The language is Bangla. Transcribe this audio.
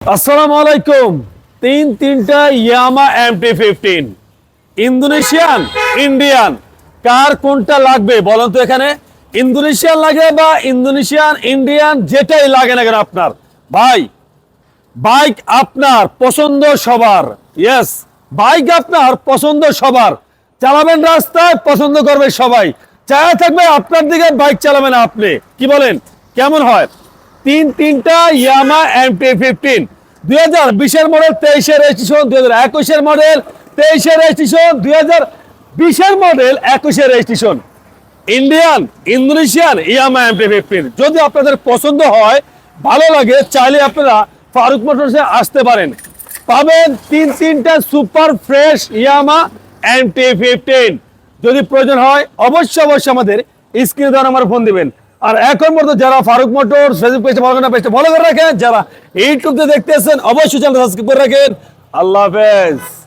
আসসালামু আলাইকুম। তিন তিনটা Yamaha MT fifteen. Indonesian, Indian, কার কোনটা লাগবে বলেন তো এখানে? ইন্দোনেশিয়ান লাগে বা ইন্দোনেশিয়ান, ইন্ডিয়ান, যেটাই লাগে না কেন আপনার? ভাই, বাইক আপনার পছন্দ সবার। ইয়েস বাইক আপনার পছন্দ সবার। চালাবেন রাস্তায়, পছন্দ করবে সবাই। চায়া থাকবে আপনার দিকে, বাইক চালাবেন আপনি। কি বলেন? কেমন হয়? তিন, তিনটা ইয়ামা এমটি ফিফটিন দুই হাজার বিশের মডেল তেইশের রেজিস্ট্রেশন দুই হাজার একুশের মডেল তেইশের রেজিস্ট্রেশন দুই হাজার বিশের মডেল একুশের registration Indian Indonesian Yamaha MT fifteen যদি আপনাদের পছন্দ হয়, ভালো লাগে, চাইলে আপনারা ফারুক মোটরসে আসতে পারেন। পাবেন তিন, তিনটা super fresh Yamaha MT fifteen যদি প্রয়োজন হয়, অবশ্যই অবশ্যই আমাদের স্ক্রিনে দেওয়ার আমার ফোন দিবেন। আর এখন মতো যারা ফারুক মোটর, ফেসবুক পেজটা ভালো না পেজটা ফলো করে রাখেন। যারা ইউটিউবতে দেখতেছেন, অবশ্যই চ্যানেল সাবস্ক্রাইব করে রাখেন। আল্লাহ হাফেজ।